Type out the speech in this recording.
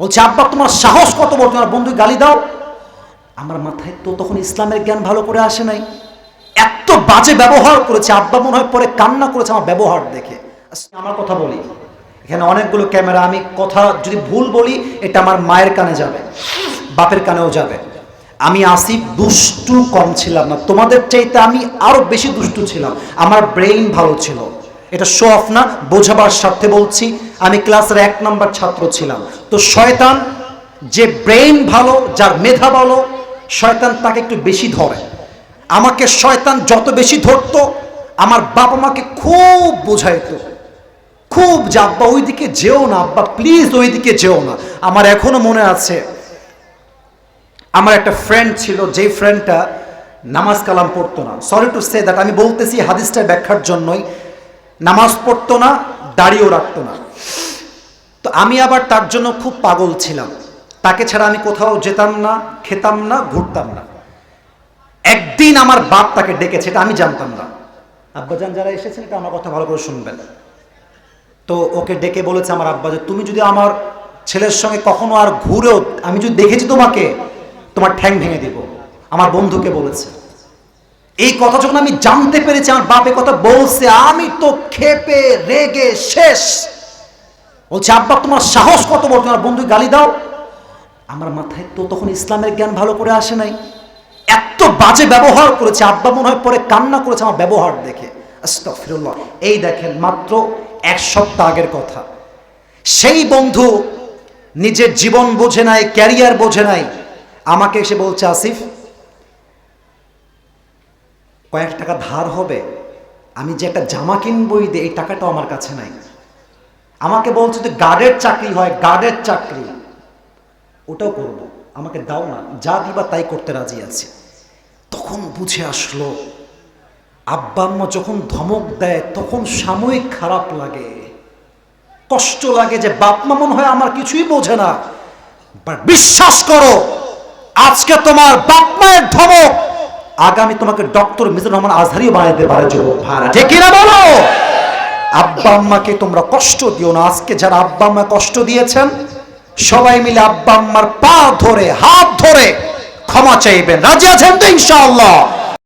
বলছে আব্বা তোমার সাহস কত বড়? তোমার বন্ধু গালি দাও। আমার মাথায় তো তখন ইসলামের জ্ঞান ভালো করে আসে নাই। এত বাজে ব্যবহার করেছে আব্বা মনে হয় পরে কান্না করেছে আমার ব্যবহার দেখে। আচ্ছা, আমার কথা বলি। এখানে অনেকগুলো ক্যামেরা আমি কথা যদি ভুল বলি এটা আমার মায়ের কানে যাবে বাপের কানেও যাবে। আমি আসিফ দুষ্টু কম ছিলাম না তোমাদের চাইতে আমি আরও বেশি দুষ্টু ছিলাম। আমার ব্রেইন ভালো ছিল। এটা শো অফ না, বোঝাবার স্বার্থে বলছি। আমি ক্লাসের এক নম্বর ছাত্র ছিলাম। তো শয়তান যে ব্রেইন ভালো, যার মেধা ভালো, শয়তান তাকে একটু বেশি ধরে। আমাকে শয়তান যত বেশি ধরতো, আমার বাবা মাকে খুব বোঝাইতো। খুব যে, আব্বা, ওইদিকে যেও না, আব্বা প্লিজ ওইদিকে যেও না। আমার এখনও মনে আছে, আমার একটা ফ্রেন্ড ছিল, যেই ফ্রেন্ডটা নামাজ কালাম পড়তো না। সরি টু সে দ্যাট আমি বলতেছি হাদিসটা ব্যাখ্যার জন্যই। নামাজ পড়তো না, দাড়িও রাখতো না। তো আমি আবার তার জন্য খুব পাগল ছিলাম। তাকে ছাড়া আমি কোথাও যেতাম না, খেতাম না, ঘুরতাম না। একদিন আমার বাপ তাকে ডেকেছে, এটা আমি জানতাম না। আব্বাজান যারা এসেছেন, এটা আমার কথা ভালো করে শুনবেন। তো ওকে ডেকে বলেছে আমার আব্বা যে, তুমি যদি আমার ছেলের সঙ্গে কখনো আর ঘুরেও, আমি যদি দেখেছি তোমাকে, তোমার ঠ্যাং ভেঙে দিব। আমার বন্ধুকে বলেছে। এই কথা যখন আমি জানতে পেরেছি, আমার বাপে কথা বলছে, আমি তো খেপে রেগে শেষ। বলছে, আব্বা, তোমার সাহস কত বড়? তোমার বন্ধু গালি দাও। আমার মাথায় তো তখন ইসলামের জ্ঞান ভালো করে আসে নাই। এত বাজে ব্যবহার করেছে, আব্বা মনে হয় পরে কান্না করেছে আমার ব্যবহার দেখে। এই দেখেন, মাত্র এক সপ্তাহ আগের কথা। সেই বন্ধু নিজের জীবন বোঝে নাই, ক্যারিয়ার বোঝে নাই। আমাকে এসে বলছে, আসিফ কয়েক টাকা ধার হবে, আমি যে একটা জামা কিনবই দে, এই টাকাটাও আমার কাছে নাই। আমাকে বলছে যে গার্ডের চাকরি হয় গার্ডের চাকরি। ওটাও করব, আমাকে দাও না, যা দিবা তাই করতে রাজি আছি। তখন বুঝে আসলো, আব্বা আম্মা যখন ধমক দেয়, তখন সাময়িক খারাপ লাগে। কষ্ট লাগে যে বাপ মা মনে হয় আমার কিছুই বোঝে না। বিশ্বাস করো, আজকে তোমার বাপ মায়ের ধমক আগামী তোমাকে ডক্টর মিজুর রহমান আজহারিও বানাইতে পারে যুবক ভাড়া। ঠিক কিনা বলো? আব্বা আম্মাকে তোমরা কষ্ট দিও না। আজকে যারা আব্বা আম্মা কষ্ট দিয়েছেন সবাই মিলে আব্বা আম্মার পা ধরে হাত ধরে ক্ষমা চাইবেন। রাজি আছেন তো ইনশাআল্লাহ?